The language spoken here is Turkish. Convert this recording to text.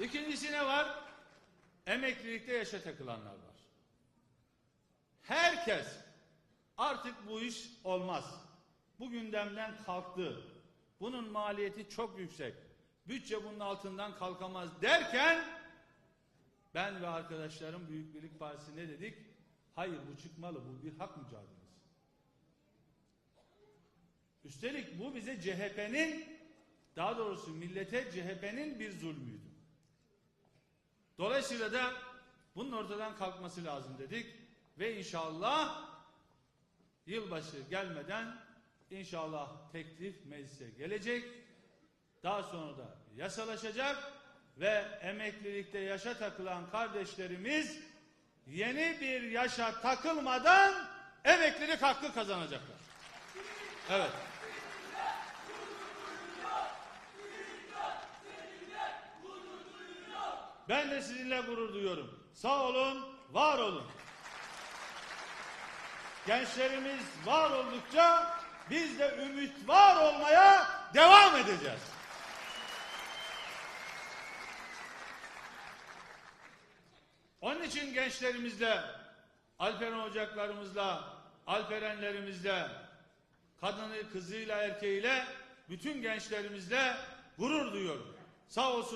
İkincisi ne var? Emeklilikte yaşa takılanlar var. Herkes artık bu iş olmaz. Bu gündemden kalktı. Bunun maliyeti çok yüksek. Bütçe bunun altından kalkamaz derken ben ve arkadaşlarım Büyük Birlik Partisi ne dedik? Hayır bu çıkmalı. Bu bir hak mücadelesi. Üstelik bu bize CHP'nin daha doğrusu millete CHP'nin bir zulmüydü. Dolayısıyla da bunun ortadan kalkması lazım dedik ve inşallah yılbaşı gelmeden inşallah teklif meclise gelecek. Daha sonra da yasalaşacak ve emeklilikte yaşa takılan kardeşlerimiz yeni bir yaşa takılmadan emeklilik hakkı kazanacaklar. Evet. Ben de sizinle gurur duyuyorum. Sağ olun, var olun. Gençlerimiz var oldukça biz de ümit var olmaya devam edeceğiz. Onun için gençlerimizle, Alperen ocaklarımızla, Alperenlerimizle, kadını, kızıyla, erkeğiyle, bütün gençlerimizle gurur duyuyorum. Sağ olsunlar.